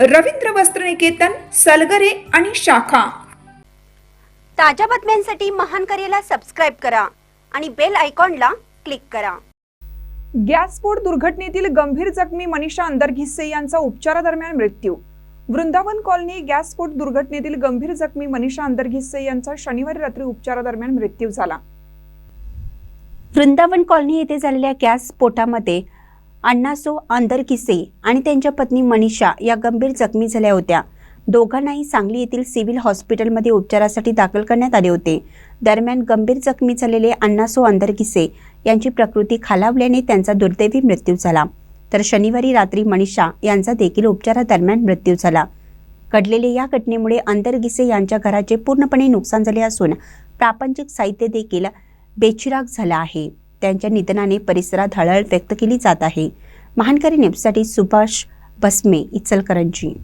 रवींद्र वस्त्रनिकेतन सलगरे आणि शाखा. ताज्या बातम्यांसाठी महान करेला सबस्क्राईब करा आणि बेल आयकॉनला क्लिक करा. गॅसस्फोट दुर्घटनेतील गंभीर जखमी मनीषा अंदरघिस्से यांचा उपचारादरम्यान मृत्यू. वृंदावन कॉलनी गॅसस्फोट दुर्घटनेतील गंभीर जखमी मनीषा अंदरघिस्से यांचा शनिवारी रात्री उपचारादरम्यान मृत्यू झाला. वृंदावन कॉलनी येथे झालेल्या गॅस स्फोटामध्ये अण्णासो आंदरकिसे आणि त्यांच्या पत्नी मनीषा या गंभीर जखमी झाल्या होत्या. दोघांनाही सांगली येथील सिव्हिल हॉस्पिटलमध्ये उपचारासाठी दाखल करण्यात आले होते. दरम्यान गंभीर जखमी झालेले अण्णासो आंदरकिसे यांची प्रकृती खालावल्याने त्यांचा दुर्दैवी मृत्यू झाला. तर शनिवारी रात्री मनीषा यांचा देखील उपचारादरम्यान मृत्यू झाला. घडलेल्या या घटनेमुळे अंदरगिसे यांच्या घराचे पूर्णपणे नुकसान झाले असून प्रापंचिक साहित्य देखील बेचिराग झाला आहे. त्यांच्या निधनाने परिसरात हळहळ व्यक्त केली जात आहे. महानकरी नेपसाठी सुभाष बसमे इचलकरंजी.